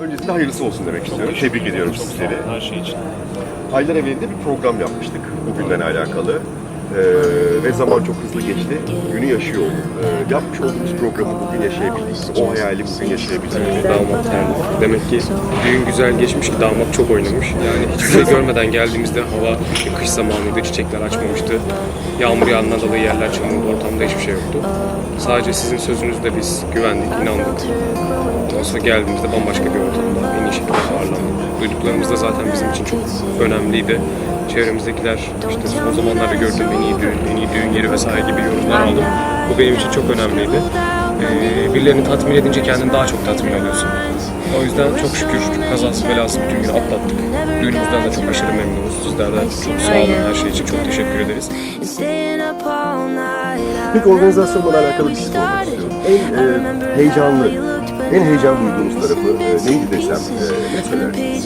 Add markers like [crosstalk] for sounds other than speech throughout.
Öncesinde hayırlısı olsun demek istiyorum. Tebrik ediyorum sizleri. Her şey için. Aylar evvelinde bir program yapmıştık bugünden alakalı. Ee, ve zaman çok hızlı geçti. Günü yaşıyor. Ee, yapmış olduğumuz programı bugün yaşayabildik. O hayali bugün yaşayabildik. Damat yani. Demek ki düğün güzel geçmiş ki damat çok oynamış. Yani hiçbir şey görmeden geldiğimizde hava kış zamanıydı, çiçekler açmamıştı. Yağmur yağından dolayı yerler çamurlu, ortamda hiçbir şey yoktu. Sadece sizin sözünüzde biz güvendik, inandık. Ondan sonra geldiğimizde bambaşka bir ortamda en iyi şekilde ağırlandık. Duyduklarımız da zaten bizim için çok önemliydi. Çevremizdekiler işte son zamanlarda gördüğüm en iyi düğün, en iyi düğün yeri vesaire gibi yorumlar aldım. Bu benim için çok önemliydi. Ee, birilerini tatmin edince kendini daha çok tatmin ediyorsun. O yüzden çok şükür kazası belası bütün günü atlattık. Düğünümüzden de çok aşırı memnunuz. Sizlerden çok sağ olun her şey için çok teşekkür ederiz. Peki organizasyonla alakalı bir şey sormak istiyorum. En e, heyecanlı, en heyecan duyduğunuz tarafı e, neydi desem e, ne söylerdiniz?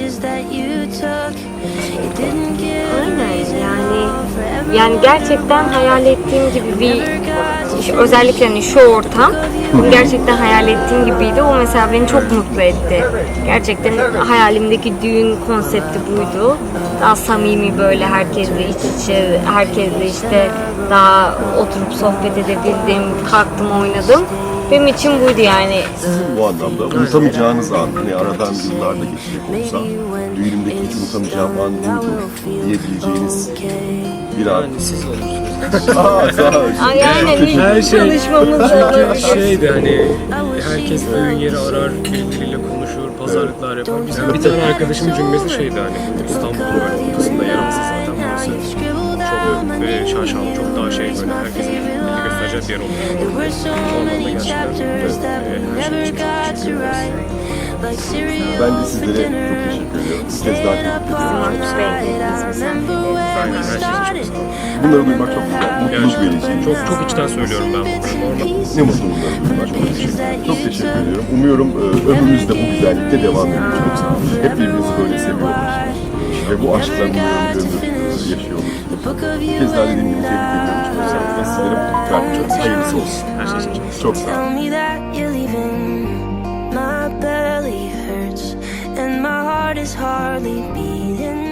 Aynen yani yani gerçekten hayal ettiğim gibi bir işte özellikle hani şu ortam gerçekten hayal ettiğim gibiydi. O mesela beni çok mutlu etti. Gerçekten hayalimdeki düğün konsepti buydu. Daha samimi böyle herkesle iç içe, herkesle işte daha oturup sohbet edebildim, kalktım oynadım. Benim için buydu yani. Sizin bu anlamda unutamayacağınız an, hani aradan yıllarda geçecek olsa, düğünümdeki hiç unutamayacağım an buydu diyebileceğiniz bir an. Siz [laughs] Aa, sağ olun. Ay, Aynen ilk Her şey- tanışmamızda Çünkü şeydi hani herkes düğün yeri arar, birbiriyle konuşur, pazarlıklar yapar. Bizim bir tane arkadaşımın cümlesi şeydi hani bu İstanbul'un böyle ortasında yer alsa zaten burası çok böyle şaşalı, çok daha şey böyle herkesin ilgi göstereceği bir yer olmuş. We're so O anlamda many gerçekten e, her şey için çok teşekkür ederiz. Ben de sizlere çok teşekkür ediyorum. Bir kez daha tebrik ediyorum. Aynen, her şey için çok sağ. Bunları duymak çok güzel, mutluluk verici. Çok çok içten söylüyorum ben bunları. Ne mutlu bunları duymak. Çok teşekkür ediyorum. Umuyorum e, ömrünüzde bu güzellikte devam edecek. Hep birbirinizi böyle seviyorsunuz. Ve bu aşkla umuyorum e, yaşıyor olursunuz. Book of Bir you kez daha dediğim gibi tebrik ediyorum. Çok güzel. Ve sizlere mutluluklar diliyorum. Hayırlısı olsun. her şey için çok Çok sağ olun. Tell me that you're leaving. My belly hurts and my heart is hardly beating.